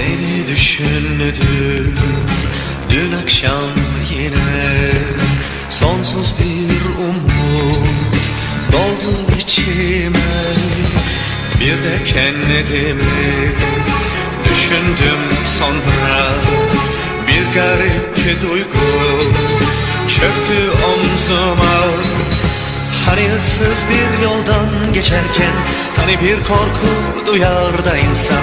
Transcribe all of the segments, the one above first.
Seni düşündüm dün akşam yine Sonsuz bir umut doldu içime. Bir de kendimi düşündüm sonra. Bir garip duygu çöktü omzuma. Hani ıssız bir yoldan geçerken Hani bir korku duyar da insan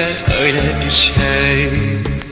İşte öyle bir şey